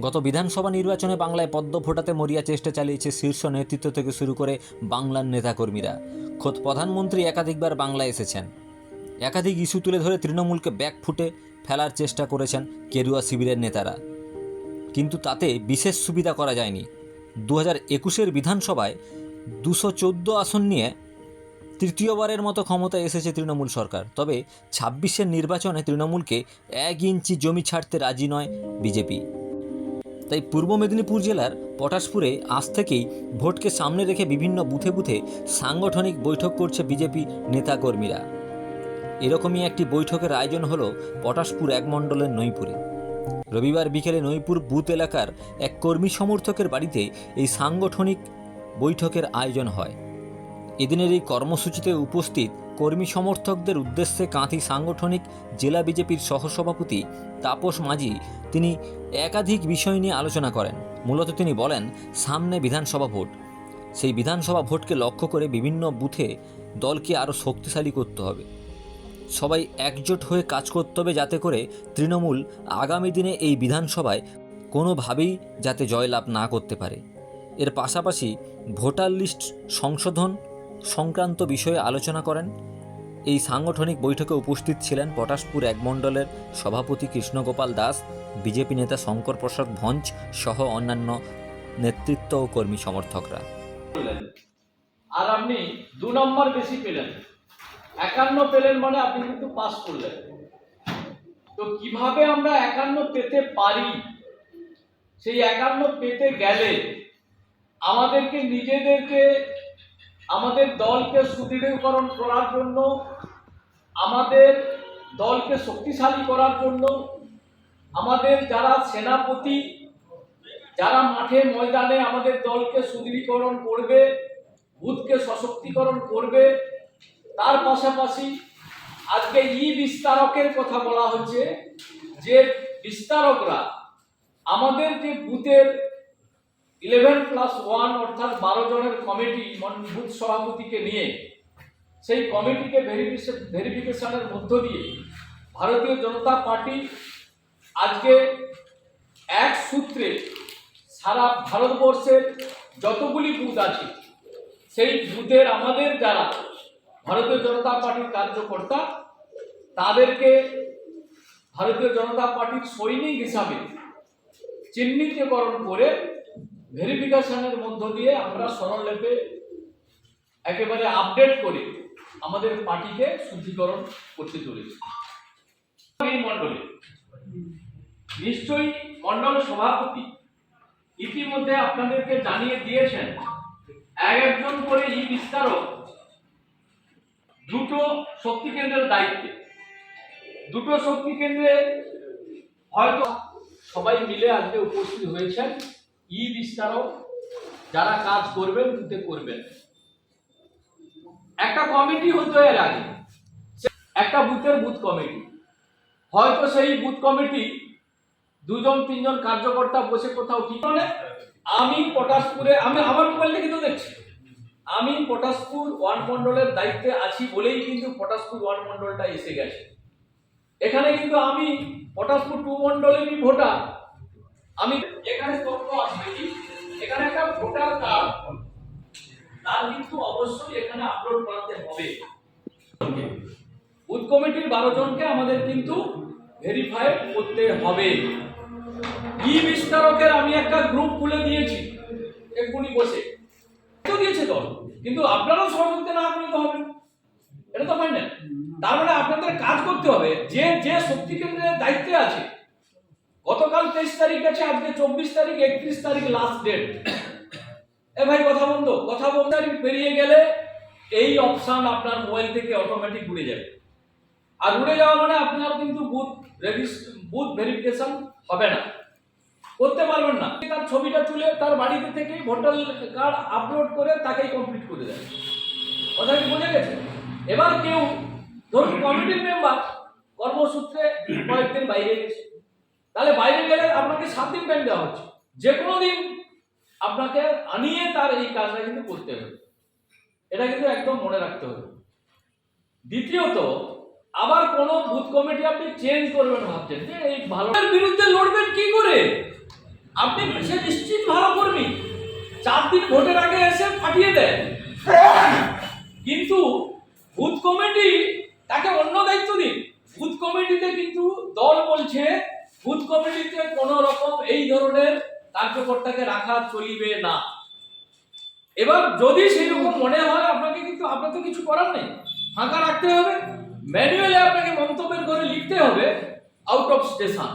গত বিধানসভা নির্বাচনে বাংলায় পদ্ম ফোটাতে মরিয়া চেষ্টা চালিয়েছে শীর্ষ নেতৃত্ব থেকে শুরু করে বাংলার নেতাকর্মীরা। খোদ প্রধানমন্ত্রী একাধিকবার বাংলায় এসেছেন। একাধিক ইস্যু তুলে ধরে তৃণমূলকে ব্যাক ফুটে ফেলার চেষ্টা করেছেন কেরুয়া শিবিরের নেতারা। কিন্তু তাতে বিশেষ সুবিধা করা যায়নি। দু হাজার একুশের বিধানসভায় দুশো চোদ্দ আসন নিয়ে তৃতীয়বারের মতো ক্ষমতায় এসেছে তৃণমূল সরকার। তবে ছাব্বিশের নির্বাচনে তৃণমূলকে এক ইঞ্চি জমি ছাড়তে রাজি নয় বিজেপি। তাই পূর্ব মেদিনীপুর জেলার পটাশপুরে আজ থেকেই ভোটকে সামনে রেখে বিভিন্ন বুথে বুথে সাংগঠনিক বৈঠক করছে বিজেপি নেতাকর্মীরা। এরকমই একটি বৈঠকের আয়োজন হলো পটাশপুর এক মণ্ডলের নইপুরে রবিবার বিকেলে নৈপুর বুথ এলাকার এক কর্মী সমর্থকের বাড়িতে এই সাংগঠনিক বৈঠকের আয়োজন হয়। এদিনের এই কর্মসূচিতে উপস্থিত কর্মী সমর্থকদের উদ্দেশ্যে কাঁথি সাংগঠনিক জেলা বিজেপির সহসভাপতি তাপস মাঝি তিনি একাধিক বিষয় নিয়ে আলোচনা করেন। মূলত তিনি বলেন, সামনে বিধানসভা ভোট। সেই বিধানসভা ভোটকে লক্ষ্য করে বিভিন্ন বুথে দলকে আরও শক্তিশালী করতে হবে। সবাই একজোট হয়ে কাজ করতে হবে যাতে করে তৃণমূল আগামী দিনে এই বিধানসভায় কোনোভাবেই যাতে জয়লাভ না করতে পারে। এর পাশাপাশি ভোটার লিস্ট সংশোধন সংক্রান্ত বিষয়ে আলোচনা করেন। এই সাংগঠনিক বৈঠকে উপস্থিত ছিলেন পটাশপুর এক মণ্ডলের সভাপতি কৃষ্ণগোপাল দাস, বিজেপি নেতা শঙ্কর প্রসাদ ভঞ্জ সহ অন্যান্য নেতৃত্ব ও কর্মী সমর্থকরা। আর আপনি দু নম্বর বেশি পেলেন। একান্ন পেলেন মানে আপনি কিন্তু পাস করলেন। তো কীভাবে আমরা একান্ন পেতে পারি? সেই একান্ন পেতে গেলে আমাদেরকে নিজেদেরকে আমাদের দলকে সুদৃঢ়ীকরণ করার জন্য, আমাদের দলকে শক্তিশালী করার জন্য, আমাদের যারা সেনাপতি, যারা মাঠে ময়দানে আমাদের দলকে সুদৃঢ়ীকরণ করবে, বুথকে সশক্তিকরণ করবে, তার পাশাপাশি আজকে ই বিস্তারকের কথা বলা হচ্ছে যে বিস্তারকরা আমাদের যে বুথের ইলেভেন প্লাস ওয়ান অর্থাৎ বারো জনের কমিটি বুথ সভাপতিকে নিয়ে, সেই কমিটিকে ভেরিফিকেশন ভেরিফিকেশনের মধ্য দিয়ে ভারতীয় জনতা পার্টি আজকে এক সূত্রে সারা ভারতবর্ষের যতগুলি বুথ আছে, সেই বুথের আমাদের যারা ভারতীয় জনতা পার্টির কার্যকর্তা, তাদেরকে ভারতীয় জনতা পার্টির সৈনিক হিসাবে চিহ্নিতকরণ করে ভেরিফিকেশনের মধ্য দিয়ে আমরা সরলরেপে একেবারে আপডেট করে আমাদের পার্টিকে শুদ্ধিকরণ করতে চলেছি। মণ্ডলে নিশ্চয়ই মণ্ডল সভাপতি ইতিমধ্যে আপনাদেরকে জানিয়ে দিয়েছেন, এক একজন করে ই বিস্তারক দুটো শক্তি কেন্দ্রের দায়িত্বে। দুটো শক্তি কেন্দ্রে হয়তো সবাই মিলে আজকে উপস্থিত হয়েছেন। ই বিস্তারক যারা কাজ করবেন বুথে করবেন। একটা কমিটি হতো এর আগে। একটা বুথের বুথ কমিটি। হয়তো সেই বুথ কমিটি দুজন, তিনজন কার্যকর্তা বসে কোথাও ঠিক মানে আমি পটাশপুরে, আমি আমার মোবাইল থেকে তো দেখছি। আমি পটাশপুর ওয়ান মন্ডলের দায়িত্বে আছি বলেই কিন্তু পটাশপুর ওয়ান মন্ডলটা এসে গেছে। এখানে কিন্তু আমি পটাশপুর টু মন্ডলেরই ভোটার। আমি এখানে ভোটার কার্ড তার কিন্তু অবশ্যই এখানে আপলোড করাতে হবে বুথ কমিটির বারো জনকে আমাদের কিন্তু ভেরিফাই করতে হবে। ই বিস্তারকের আমি একটা গ্রুপ খুলে দিয়েছি, এক্ষুনি বসে। তো দিয়েছে দল, কিন্তু আপনারাও সহযোগিতা না করলে তো হবে। এটা তো না তার মানে আপনাদের কাজ করতে হবে, যে যে শক্তি কেন্দ্রের দায়িত্বে আছে। গতকাল তেইশ তারিখ আছে আজকে চব্বিশ তারিখ, একত্রিশ তারিখ লাস্ট ডেট এ ভাই, কথা বন্ধ কথা বন্ধ পেরিয়ে গেলে এই অপশন আপনার মোবাইল থেকে অটোমেটিক উড়ে যাবে। আর উড়ে যাওয়া মানে আপনার কিন্তু বুথ রেজিস্ট বুথ ভেরিফিকেশন হবে না। করতে পারবেন না। তার ছবিটা তুলে তার বাড়িতে থেকেই ভোটার কার্ড আপলোড করে তাকেই কমপ্লিট করে দেয় কথা কি বোঝা গেছে? এবার কেউ, ধরুন কমিটির মেম্বার কর্মসূত্রে কয়েকদিন বাইরে গেছে। তাহলে বাইরে গেলে আপনাকে সাত দিন টাইম দেওয়া হচ্ছে। যে কোনো দিন আপনাকে আনিয়ে তার এই কাজটা কিন্তু করতে হবে। এটা কিন্তু একদম মনে রাখতে হবে। দ্বিতীয়ত, আবার কোন বুথ কমিটি আপনি চেঞ্জ করবেন ভাবছেন যে এই ভালো বিরুদ্ধে লড়বেন কি করে? আপনি সে নিশ্চিত ভালো কর্মী। চার দিন ভোটের আগে এসে ফাটিয়ে দেয়। কিন্তু বুথ কমিটি তাকে অন্য দায়িত্ব দিন। বুথ কমিটিতে কিন্তু দল বলছে বুথ কমিটিতে কোনো রকম এই ধরনের কার্যকর্তাকে রাখা চলিবে না। এবার যদি সেই রকম মনে হয়, আপনাকে কিন্তু, আপনার তো কিছু করার নেই। ফাঁকা রাখতে হবে। ম্যানুয়ালি আপনাকে মন্তব্যের করে লিখতে হবে আউট অফ স্টেশন